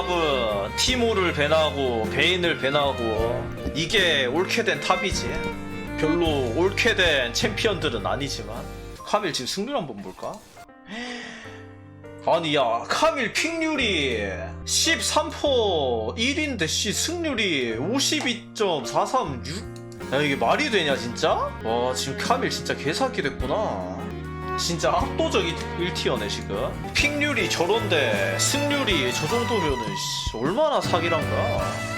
탑은 티모를 배나고 베인을 배나고 이게 옳게 된 탑이지 별로 옳게 된 챔피언들은 아니지만 카밀 지금 승률 한번 볼까? 아니 야 카밀 픽률이 13포 1인데 씨 승률이 52.436? 야 이게 말이 되냐 진짜? 와 지금 카밀 진짜 개사기 됐구나 진짜 압도적 1티어네 지금. 픽률이 저런데 승률이 저 정도면은 씨, 얼마나 사기란가.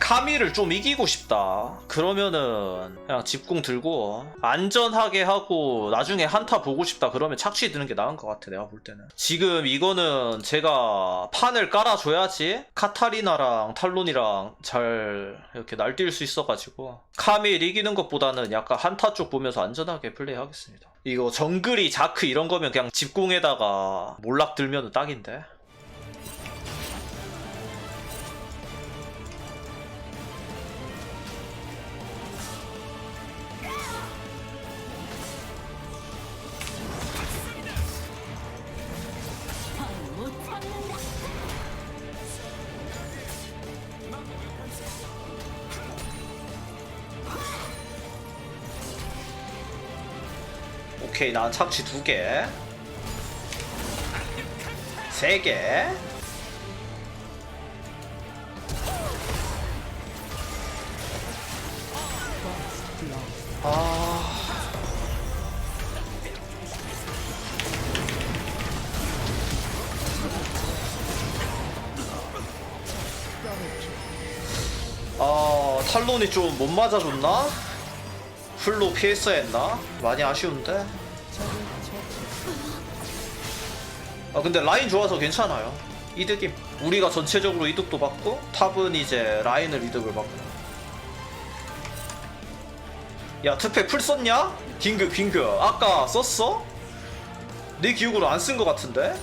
카밀을 좀 이기고 싶다. 그러면은 그냥 집궁 들고 안전하게 하고 나중에 한타 보고 싶다 그러면 착취 드는 게 나은 것 같아 내가 볼 때는. 지금 이거는 제가 판을 깔아줘야지 카타리나랑 탈론이랑 잘 이렇게 날뛸 수 있어가지고 카밀 이기는 것보다는 약간 한타 쪽 보면서 안전하게 플레이하겠습니다 이거 정글이 자크 이런 거면 그냥 집궁에다가 몰락 들면 딱인데 오케이 난 착취 두개 세개 아... 아 탈론이 좀 못 맞아줬나? 풀로 피했어야 했나? 많이 아쉬운데? 아 근데 라인 좋아서 괜찮아요 이득임 우리가 전체적으로 이득도 받고 탑은 이제 라인을 이득을 받고 야 특패 풀 썼냐? 빙그 빙그 아까 썼어? 내 기억으로 안 쓴 것 같은데?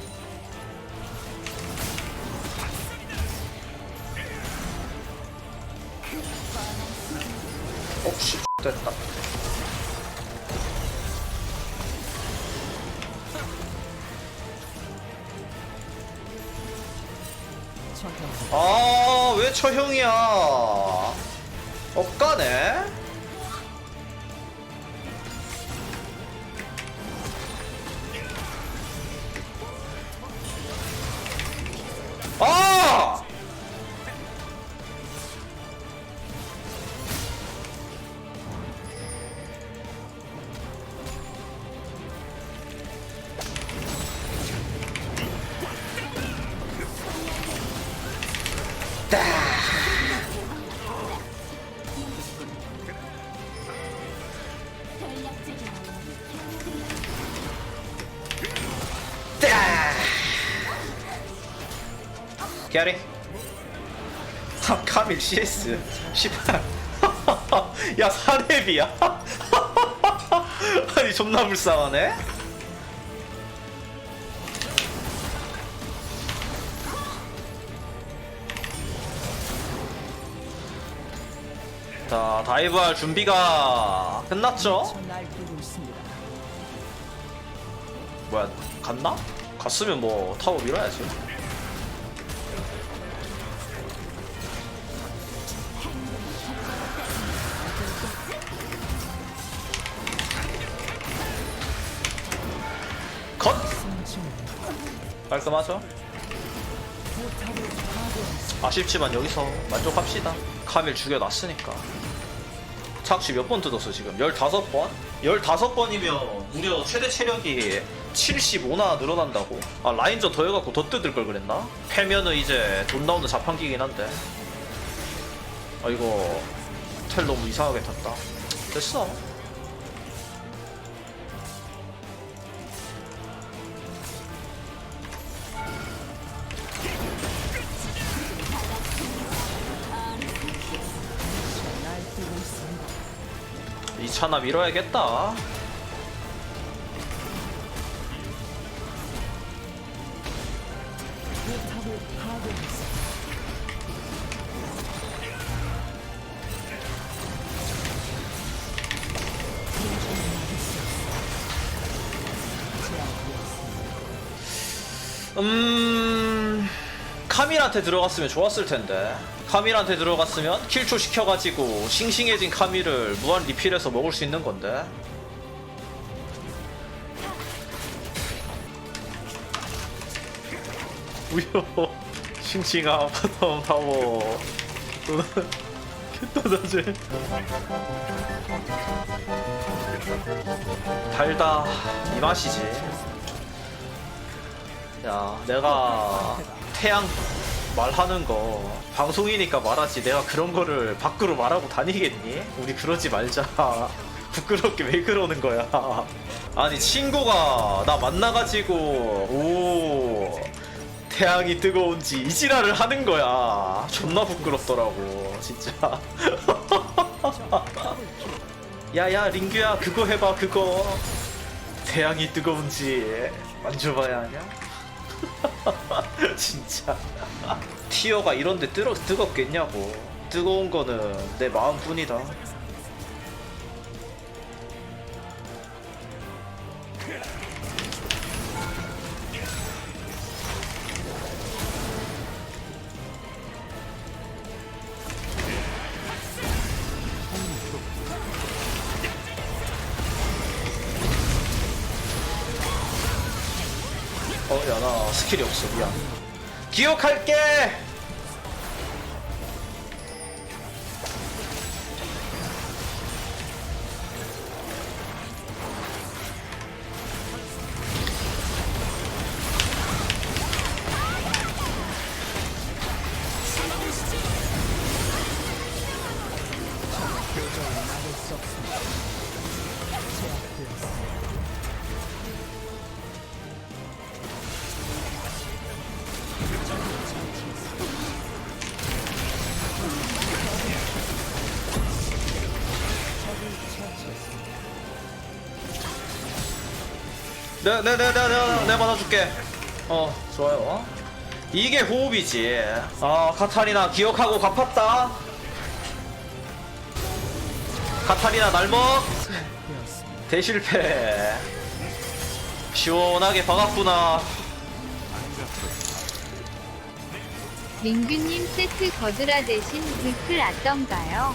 혹시 됐다 아, 왜 처형이야? 억가네? 전략적인 게아리 카밀 CS 18 야 사렙이야. 아니 존나 불쌍하네 자 다이브할 준비가 끝났죠? 뭐야 갔나? 갔으면 뭐 타워 밀어야지 컷! 깔끔하죠? 아쉽지만 여기서 만족합시다 카밀 죽여놨으니까 착취 몇 번 뜯었어 지금? 15번? 15번이면 무려 최대 체력이 75나 늘어난다고 아 라인전 더 해갖고 더 뜯을 걸 그랬나? 패면은 이제 돈 나오는 자판기긴 한데 아 이거 텔 너무 이상하게 탔다 됐어 이 차나 밀어야겠다. 음... 카밀한테 들어갔으면 좋았을 텐데. 카밀한테 들어갔으면 킬초 시켜가지고 싱싱해진 카밀을 무한 리필해서 먹을 수 있는 건데. 우여 싱싱한 바텀 타워. 개떠다제. 달다 이 맛이지. 야 내가 태양 말하는 거 방송이니까 말하지. 내가 그런 거를 밖으로 말하고 다니겠니? 우리 그러지 말자. 부끄럽게 왜 그러는 거야? 아니 친구가 나 만나가지고 오 태양이 뜨거운지 이지랄을 하는 거야. 존나 부끄럽더라고 진짜. 야야 링규야 그거 해봐 그거. 태양이 뜨거운지 만져봐야 하냐? 진짜. 티어가 이런데 뜨거, 뜨겁겠냐고. 뜨거운 거는 내 마음뿐이다 야, 나 스킬이 없어. 미안. 기억할게! 네, 네, 네, 네, 네, 네, 받아줄게. 어, 좋아요. 이게 호흡이지. 아, 카타리나 기억하고 갚았다. 카타리나 날먹. 대실패. 시원하게 박았구나. 민규님 세트 거드라 대신 불클 아던가요?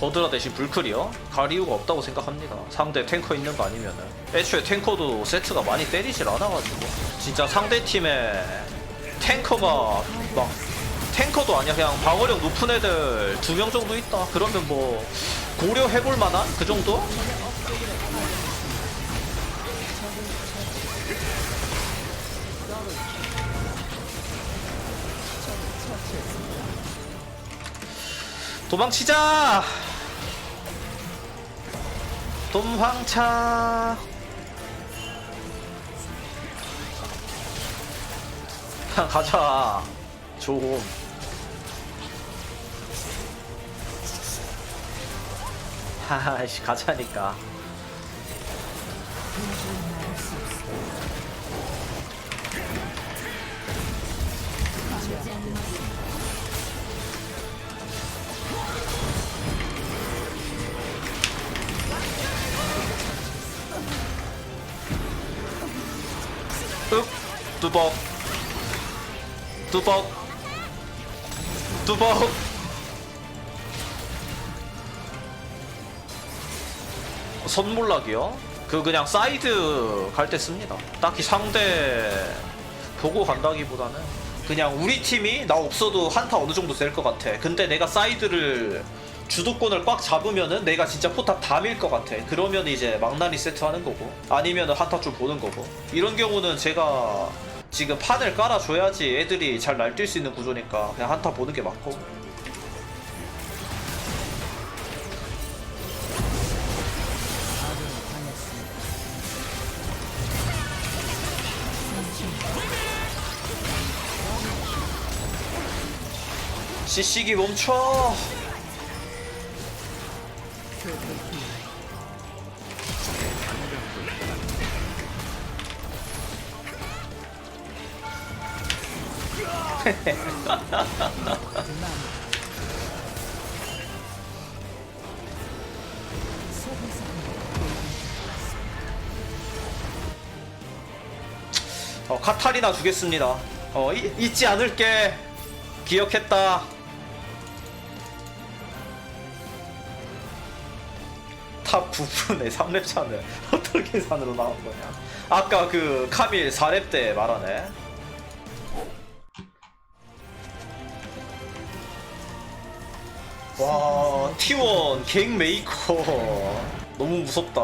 거드라 대신 불클이요? 갈 이유가 없다고 생각합니다. 상대 탱커 있는 거 아니면은. 애초에 탱커도 세트가 많이 때리질 않아가지고. 진짜 상대 팀에 탱커가 막 탱커도 아니야. 그냥 방어력 높은 애들 두 명 정도 있다. 그러면 뭐 고려해볼 만한 그 정도? 도망치자! 도망차! 가자. 좀. 하하씨, 가자니까. 윽, 뚜벅. 뚜벅. 뚜벅. 선물락이요? 그 그냥 사이드 갈 때 씁니다. 딱히 상대 보고 간다기보다는 그냥 우리 팀이 나 없어도 한타 어느 정도 될것 같아. 근데 내가 사이드를 주도권을 꽉 잡으면은 내가 진짜 포탑 다 밀 것 같아. 그러면 이제 망나니 세트 하는 거고 아니면은 한타 좀 보는 거고. 이런 경우는 제가 지금 판을 깔아줘야지 애들이 잘 날뛸 수 있는 구조니까 그냥 한타 보는 게 맞고. CC기 멈춰 어, 카타리나 주겠습니다. 어, 이- 잊지 않을게. 기억했다. 탑 9분의 3렙 차는 어떤 계산으로 나온 거냐? 아까 그 카밀 4렙 때 말하네. 와, T1 갱 메이커. 너무 무섭다.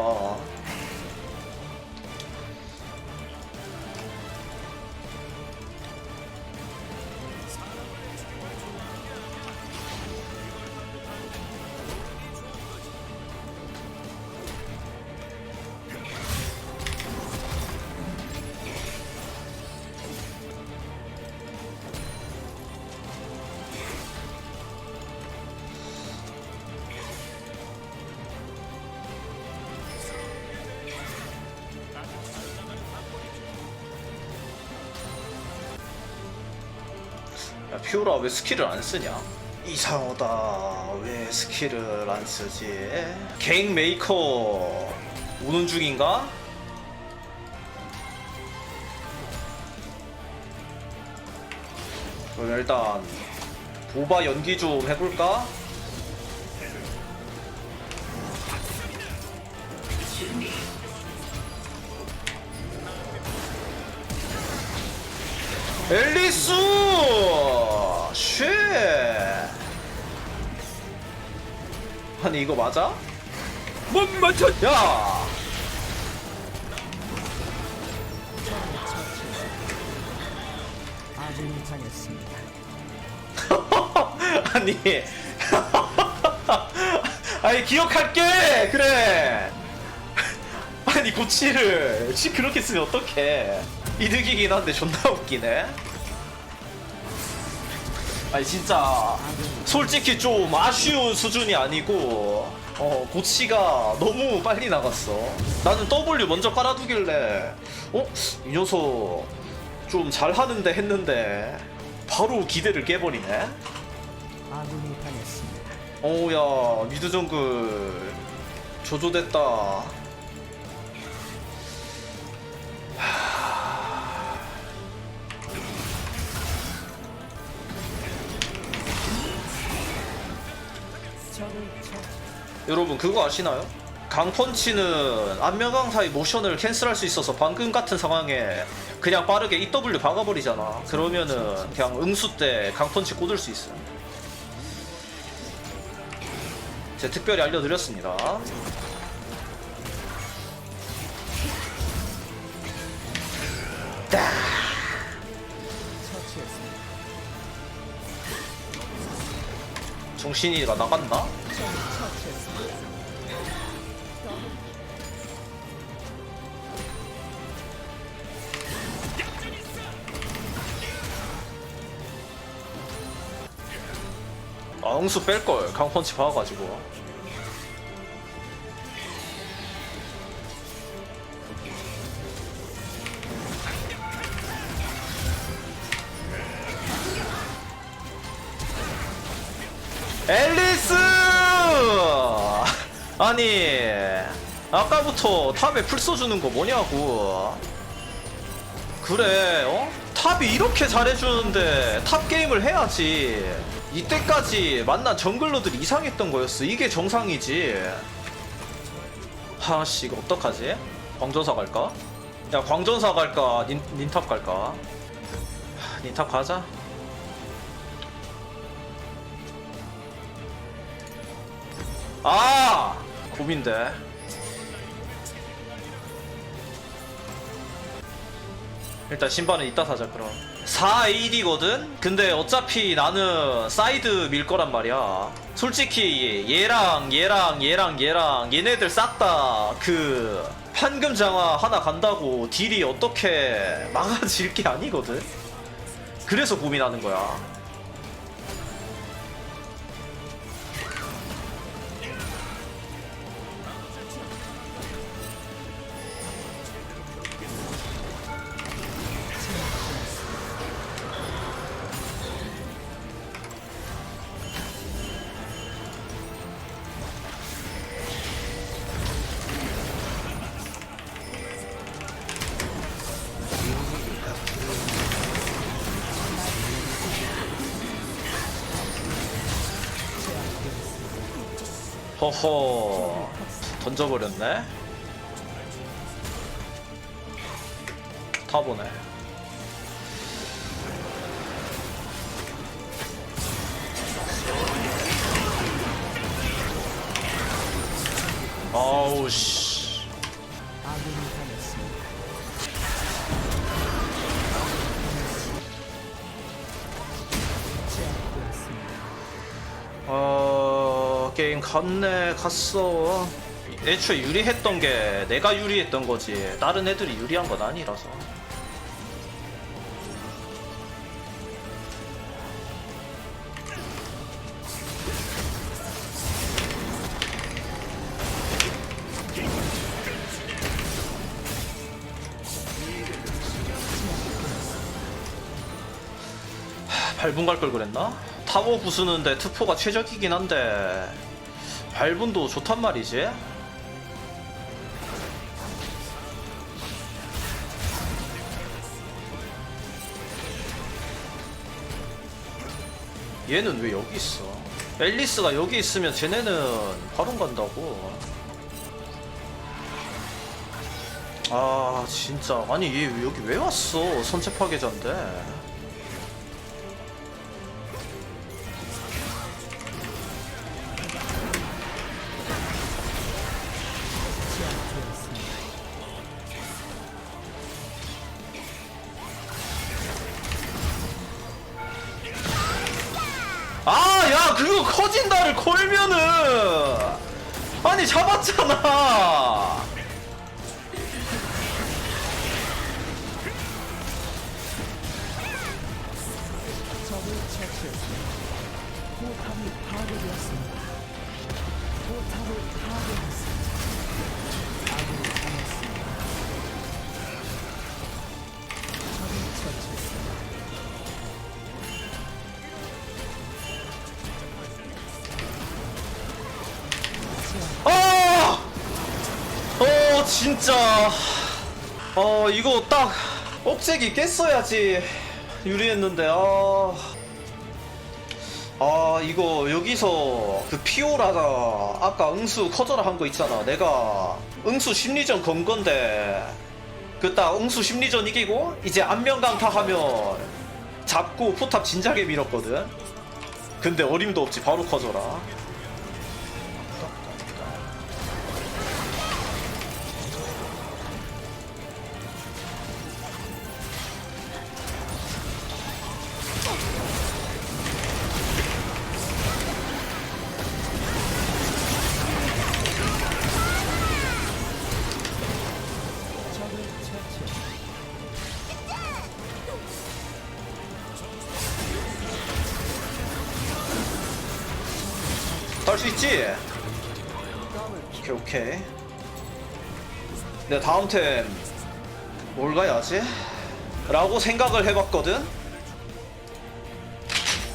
야, 피오라 왜 스킬을 안 쓰냐? 이상하다. 왜 스킬을 안 쓰지? 갱 메이커 오는 중인가? 그럼 일단 보바 연기 좀 해볼까? 앨리스! 쉣! 아니 이거 맞아? 못 맞췄! 야! 아군이 당했습니다. 아니 아니 기억할게 그래 아니 고치를 씨 그렇게 쓰면 어떡해 이득이긴 한데 존나 웃기네 아니 진짜 솔직히 좀 아쉬운 수준이 아니고 어 고치가 너무 빨리 나갔어 나는 W 먼저 깔아두길래 어? 이 녀석 좀 잘하는데 했는데 바로 기대를 깨버리네 아군이 당했습니다. 어우야 미드 정글 조조됐다 적 여러분 그거 아시나요? 강펀치는 안면강 사이 모션을 캔슬할 수 있어서 방금 같은 상황에 그냥 빠르게 EW 박아버리잖아. 그러면은 그냥 응수 때 강펀치 꽂을 수 있어 제가 특별히 알려드렸습니다. 처 정신이가 나갔나? 아 응수 뺄걸 강펀치 박아가지고 아니 아까부터 탑에 풀 써주는 거 뭐냐고 그래 어? 탑이 이렇게 잘해주는데 탑 게임을 해야지 이때까지 만난 정글러들이 이상했던 거였어 이게 정상이지 하씨 이거 어떡하지? 광전사 갈까? 야 광전사 갈까? 닌, 닌탑 갈까? 하, 닌탑 가자 아! 고민돼 일단 신발은 이따 사자 그럼 4AD거든? 근데 어차피 나는 사이드 밀 거란 말이야 솔직히 얘랑 얘랑 얘랑 얘랑 얘네들 싹 다 그 판금 장화 하나 간다고 딜이 어떻게 망가질 게 아니거든? 그래서 고민하는 거야 허허. 던져버렸네. 타보네. 아우 씨 갔네 갔어. 애초에 유리했던 게 내가 유리했던 거지. 다른 애들이 유리한 건 아니라서. 발분 갈걸 그랬나? 타워 부수는데 트포가 최적이긴 한데 발분도 좋단 말이지. 얘는 왜 여기 있어? 앨리스가 여기 있으면 쟤네는 바론 간다고. 아 진짜. 아니 얘 여기 왜 왔어? 선체 파괴자인데 잡았잖아. 진짜. 어, 이거 딱 억제기 깼어야지 유리했는데. 아. 아 이거 여기서 그 피오라가 아까 응수 커져라 한 거 있잖아 내가 응수 심리전 건 건데 그 딱 응수 심리전 이기고 이제 안면강 타 하면 잡고 포탑 진작에 밀었거든 근데 어림도 없지 바로 커져라 오케이 오케이 내가 다음 템 뭘 가야지? 라고 생각을 해봤거든?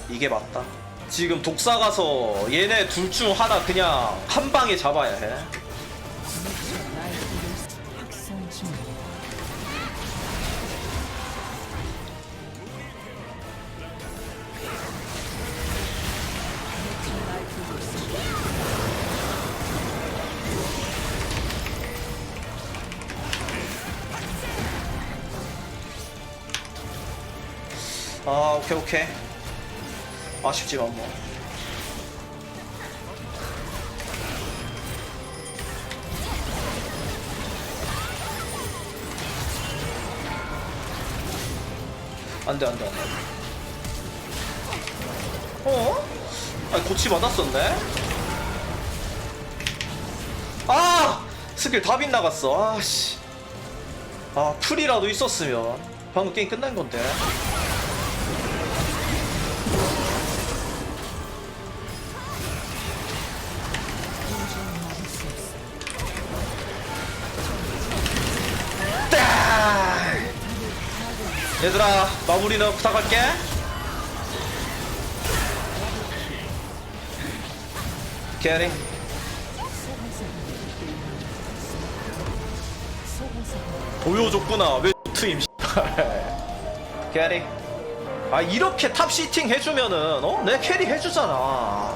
이게 맞다 지금 독사 가서 얘네 둘 중 하나 그냥 한 방에 잡아야 해 오케이. 아쉽지만 뭐. 안돼 안돼 안돼. 어? 아니 고치 받았었네? 아! 스킬 다 빗나갔어. 아씨. 아 풀이라도 있었으면. 방금 게임 끝난 건데 얘들아 마무리는 부탁할게. 캐리 보여줬구나. 왜 트임 캐리 아 이렇게 탑 시팅 해주면은 어? 내 캐리 해주잖아